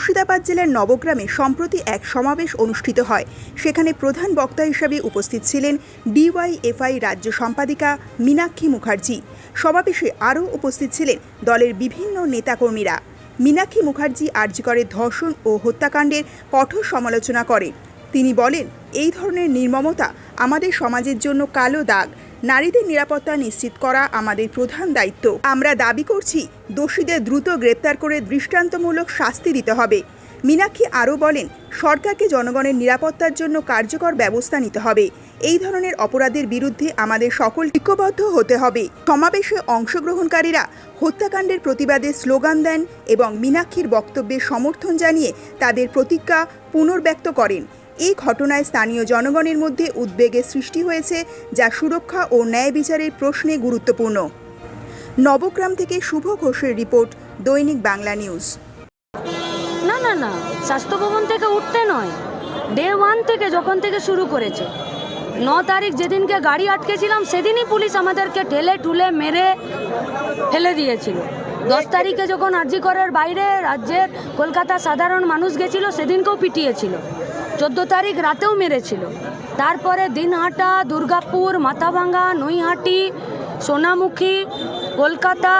মুর্শিদাবাদ জেলার নবগ্রামে সম্প্রতি এক সমাবেশ অনুষ্ঠিত হয়। সেখানে প্রধান বক্তা হিসাবে উপস্থিত ছিলেন ডিওয়াইএফআই রাজ্য সম্পাদিকা মীনাক্ষী মুখার্জি। সমাবেশে আরও উপস্থিত ছিলেন দলের বিভিন্ন নেতাকর্মীরা। মীনাক্ষী মুখার্জি আর্যিকরের ধর্ষণ ও হত্যাকাণ্ডের কঠোর সমালোচনা করেন। তিনি বলেন, এই ধরনের নির্মমতা আমাদের সমাজের জন্য কালো দাগ। নারীদের নিরাপত্তা নিশ্চিত করা আমাদের প্রধান দায়িত্ব। আমরা দাবি করছি, দোষীদের দ্রুত গ্রেপ্তার করে দৃষ্টান্তমূলক শাস্তি দিতে হবে। মীনাক্ষী আরও বলেন, সরকারকে জনগণের নিরাপত্তার জন্য কার্যকর ব্যবস্থা নিতে হবে। এই ধরনের অপরাধের বিরুদ্ধে আমাদের সকল ঐক্যবদ্ধ হতে হবে। সমাবেশে অংশগ্রহণকারীরা হত্যাকাণ্ডের প্রতিবাদে স্লোগান দেন এবং মীনাক্ষীর বক্তব্যে সমর্থন জানিয়ে তাদের প্রতিজ্ঞা পুনর্ব্যক্ত করেন। এই ঘটনায় স্থানীয় জনগণের মধ্যে উদ্বেগের সৃষ্টি হয়েছে, যা সুরক্ষা ও ন্যায় বিচারের প্রশ্নে গুরুত্বপূর্ণ। নবগ্রাম থেকে শুভ ঘোষের রিপোর্ট, দৈনিক বাংলা নিউজ। না না না, স্বাস্থ্য ভবন থেকে উঠতে নয়। ডে ওয়ান থেকে যখন থেকে শুরু করেছে। ন তারিখ যেদিনকে গাড়ি আটকেছিলাম, সেদিনই পুলিশ আমাদেরকে ঠেলে টুলে মেরে ফেলে দিয়েছিল। দশ তারিখে যখন আরজিকরের বাইরে রাজ্যের কলকাতা সাধারণ মানুষ গেছিল, সেদিনকেও পিটিয়েছিল। চোদ্দ তারিখ রাতেও মেরেছিল। তারপরে দিনহাটা, দুর্গাপুর, মাথাভাঙ্গা, নৈহাটি, সোনামুখী, কলকাতা,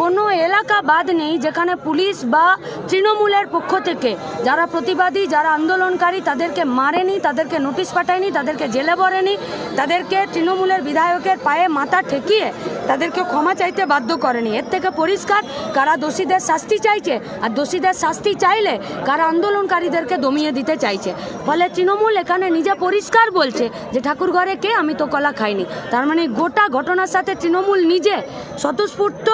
কোনো এলাকা বাদ নেই যেখানে পুলিশ বা তৃণমূলের পক্ষ থেকে যারা প্রতিবাদী, যারা আন্দোলনকারী তাদেরকে মারেনি, তাদেরকে নোটিশ পাঠায়নি, তাদেরকে জেলে ভরেনি, তাদেরকে তৃণমূলের বিধায়কের পায়ে মাথা ঠেকিয়ে তাদেরকে ক্ষমা চাইতে বাধ্য করেনি। এর থেকে পরিষ্কার কারা দোষীদের শাস্তি চাইছে আর দোষীদের শাস্তি চাইলে কারা আন্দোলনকারীদেরকে দমিয়ে দিতে চাইছে। ফলে তৃণমূল এখানে নিজে পরিষ্কার বলছে যে ঠাকুর ঘরে কে? আমি তো কলা খাইনি। তার মানে গোটা ঘটনার সাথে তৃণমূল নিজে স্বতঃস্ফূর্ত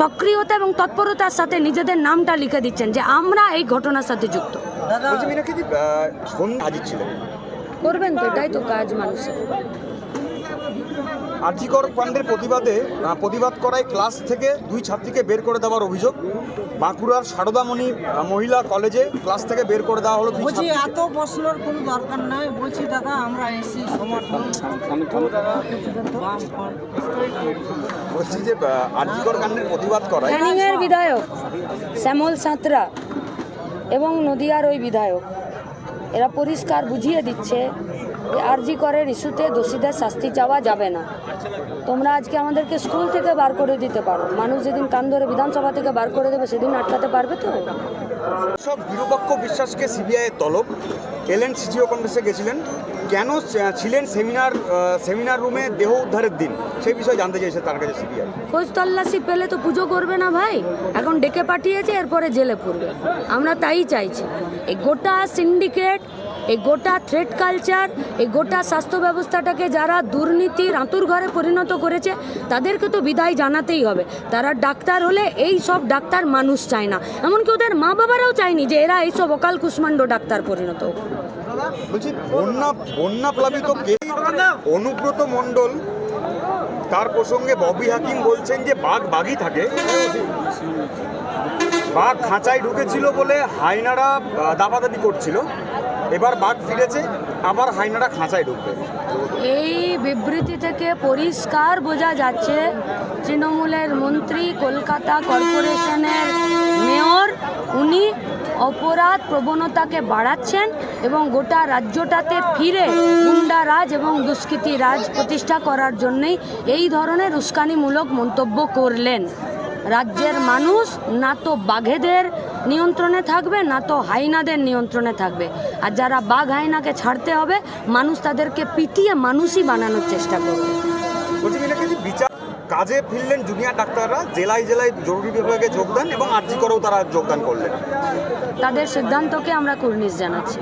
সক্রিয়তা এবং তৎপরতার সাথে নিজেদের নামটা লিখে দিচ্ছেন যে আমরা এই ঘটনার সাথে যুক্ত। করবেন তো এটাই তো কাজ মানুষের। আর্জিকর কাণ্ডের প্রতিবাদে প্রতিবাদ করায় ক্লাস থেকে দুই ছাত্রীকে বের করে দেওয়ার অভিযোগ। বাঁকুড়ার সারদামণি মহিলা কলেজে ক্লাস থেকে বের করে দেওয়া হলো বলছি এত প্রশ্নের কোনো দরকার নাই। বলছি দাদা আমরা এসি সমর্থন। বলছি যে আহ, আর্জিকর কাণ্ডের প্রতিবাদ করায়। বিধায়ক শ্যামল সাঁতরা এবং নদিয়ার ওই বিধায়ক এরা পরিষ্কার বুঝিয়ে দিচ্ছে আরজি করের ইস্যুতে দোষীদের শাস্তি চাওয়া যাবে না। তোমরা আজকে আমাদেরকে স্কুল থেকে বার করে দিতে পারো। মানুষ যেদিন কান ধরে বিধানসভা থেকে বার করে দেবে সেদিন আটকাতে পারবে তো? সব বিরূপাক্ষ বিশ্বাসকে সিবিআই তলব। এলেন সিজিও কংগ্রেসে গেছিলেন। কেন ছিলেন সেমিনার সেমিনার রুমে দেহ উদ্ধারের দিন? সেই বিষয়ে জানতে চাইছে তার কাছে সিবিআই। খোঁজ তল্লাশি পেলে তো পুজো করবে না ভাই। এখন ডেকে পাঠিয়েছে এরপরে জেলে পড়বে। আমরা তাই চাইছি। এই গোটা সিন্ডিকেট এই গোটা থ্রেড কালচার এই গোটা স্বাস্থ্য ব্যবস্থাটাকে যারা দুর্নীতির আঁতুর ঘরে পরিণত করেছে, তাদেরকে তো বিদায় জানাতেই হবে। তারা ডাক্তার হলে এই সব ডাক্তার মানুষ চায় না। এমনকি ওদের মা বাবারাও চায়নি যে এরা এইসব অকাল কুষ্মাণ্ড ডাক্তার পরিণত বলছি, বন্যা বন্যা প্লাবিত অনুব্রত মণ্ডল, তার প্রসঙ্গে ববি হাকিম বলছেন যে বাঘ বাঘই থাকে। বাঘ খাঁচায় ঢুকেছিল বলে হাইনারা দাবাদাবি করছিল। এবার বাঘ ফিরেছে, আবার হাইনারা খাঁচায় ঢুকবে। এই বিবৃতি থেকে পরিষ্কার বোঝা যাচ্ছে তৃণমূলের মন্ত্রী, কলকাতা কর্পোরেশনের মেয়র, উনি অপরাধ প্রবণতাকে বাড়াচ্ছেন এবং গোটা রাজ্যটাতে ফিরে গুন্ডা রাজ এবং দুষ্কৃতী রাজ প্রতিষ্ঠা করার জন্যই এই ধরনের উস্কানিমূলক মন্তব্য করলেন। রাজ্যের মানুষ, না তো বাঘেদের নিয়ন্ত্রণে থাকবে না তো হাইনাদের নিয়ন্ত্রণে থাকবে। আর যারা বাঘ হাইনাকে ছাড়তে হবে মানুষ তাদেরকে পিটিয়ে মানুষই বানানোর চেষ্টা করবে। বিচার কাজে ফিরলেন জুনিয়র ডাক্তাররা জেলায় জেলায় জরুরি বিভাগে যোগদান এবং আর্জি করেও তারা যোগদান করলেন। তাদের সিদ্ধান্তকে আমরা কুর্নিশ জানাচ্ছি।